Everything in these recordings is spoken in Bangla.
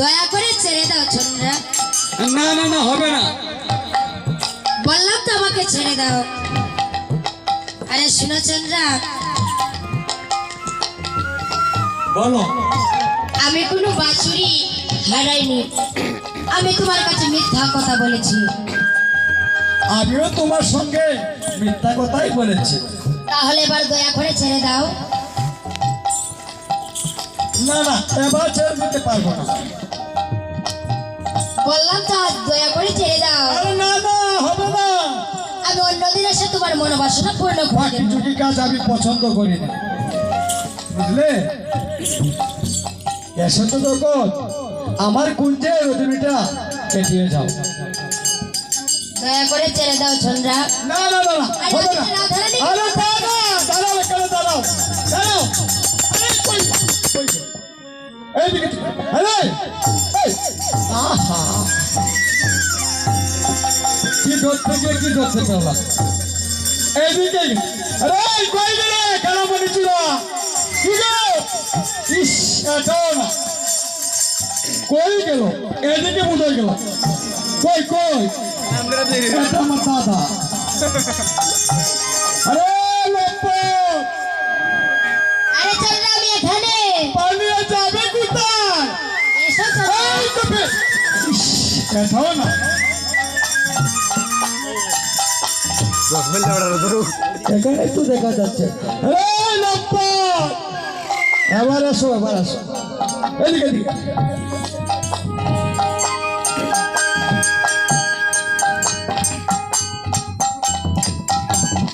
দয়া করে ছেড়ে দাও চন্দ্রা। না না না হবে না। বললাম তো আমাকে ছেড়ে দাও। আরে শুনো চন্দ্রা। বলো। আমি কোনো বাছুরি হারাইনি। আমি তোমার কাছে মিথ্যা কথা বলেছি। আমিও তোমার সঙ্গে মিথ্যা কথাই বলেছি। তাহলে এবার দয়া করে ছেড়ে দাও। না না এবার ছেড়ে দিতে পারব না। বললাম তো দয়া করে ছেড়ে দাও। আরে না না হবে না। আমি অন্যদিন এসে তোমার মনোবাসনা পূর্ণ করে বাকি দেবো চুকি কাজ আমি পছন্দ করি না। বুঝলে? এসো তো যখন আমার কুঞ্জে রজনীটা কেটিয়ে যাও। দয়া করে ছেড়ে দাও চন্দ্রা না না না না হবে না। আরে দাঁড়াও দাঁড়াও এখানে দাঁড়াও। দাঁড়াও। আরে কই কই এইদিকে আরে আহা। কি গিয়ে কি ধরতে পেলাম এইদিকে আরে কই গেলে? কেন বলেছিল কি গো? ইস এটাও না কই গেল? এদিকে বুঝে গেল। কই কই? এটা আমার দাদা। না এখানে একটু দেখা যাচ্ছে এবার আসো এবার আসো এদিকে এদিকে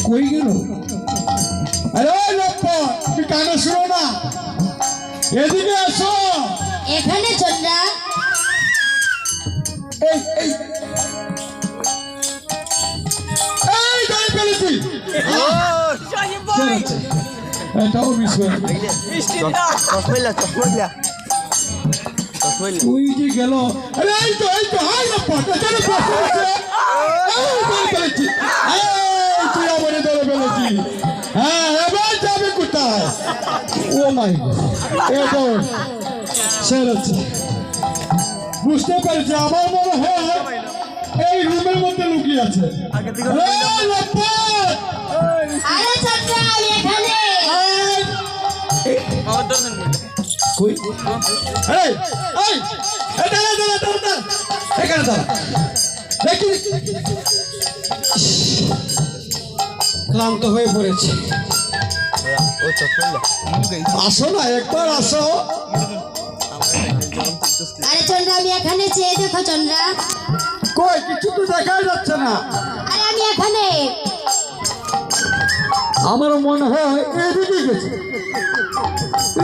কই গেল আরে লম্পট তুমি কানে শুনো না এদিকে আসো এটাও গেল। তুই যে গেল আরে এই তো এই তো হাই না পট এখানে আছে ফেলেছি। তুই আমারে ধরে ফেলেছি। হ্যাঁ এবার যাবে কোথায়? ও মাই এটাও ছেড়েছে বুঝতে পেরেছি আমার মনে হয় এই রুমের মধ্যে লুকিয়ে আছে। এই! কই? এই এই এই দাঁড়া দাঁড়া দাঁড়া দাঁড়া। এখানে দাঁড়া। দেখি ক্লান্ত হয়ে পড়েছে। আসো না একবার আসো। আরে চন্দ্রা আমি এখানে চেয়ে দেখো চন্দ্রা। কই কিছু তো দেখা যাচ্ছে না। আরে আমি এখানে। আমার মনে হয় এদিকে গেছে।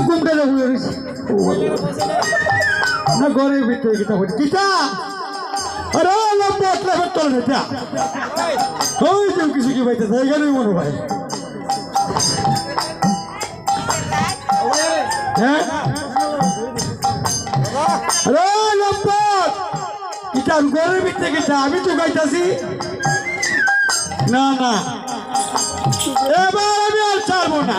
কোনটা যাব না, ঘরের ভিতরে কিতা বলি কিতা আরে, লম্বা ট্রাফের তলে এটা ওই যে কিছু কি পাইতেছে এখানে মনে হয়। হ্যাঁ? ঘরের ভিতরে কিতা আমি তো গাইতাছি। না না। এবার আমি আর ছাড়বো না।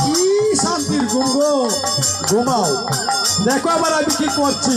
কি শান্তির ঘুম গো। ঘুমাও। দেখো আবার আমি কি করছি।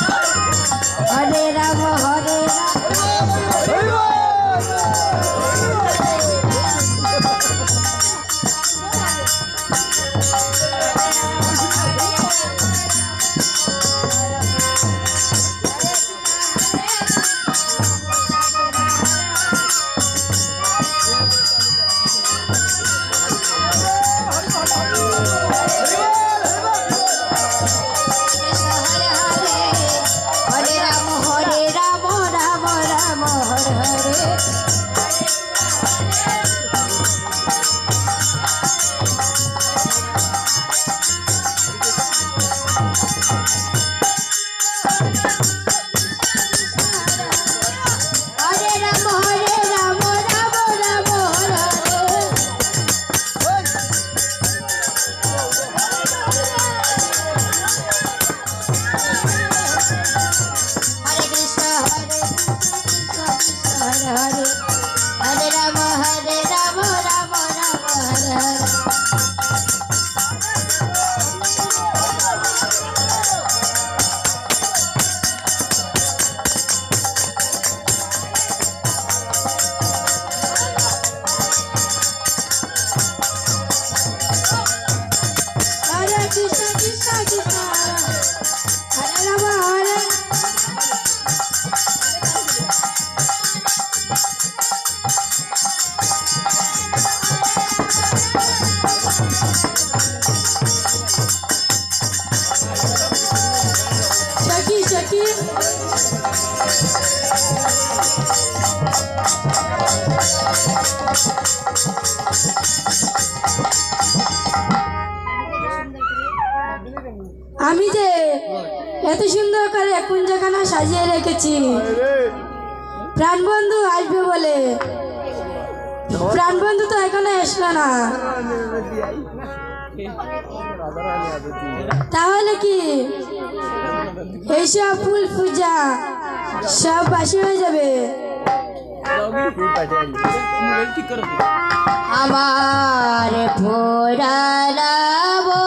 আমি যে এত সুন্দর করে কুঞ্জখানা সাজিয়ে রেখেছি। প্রাণবন্ধু আসবে বলে। প্রাণবন্ধু তো এখনও আসলো না। তাহলে কি? এইসব ফুল পূজা সব বাসি হয়ে যাবে। আমার ফোরালাবো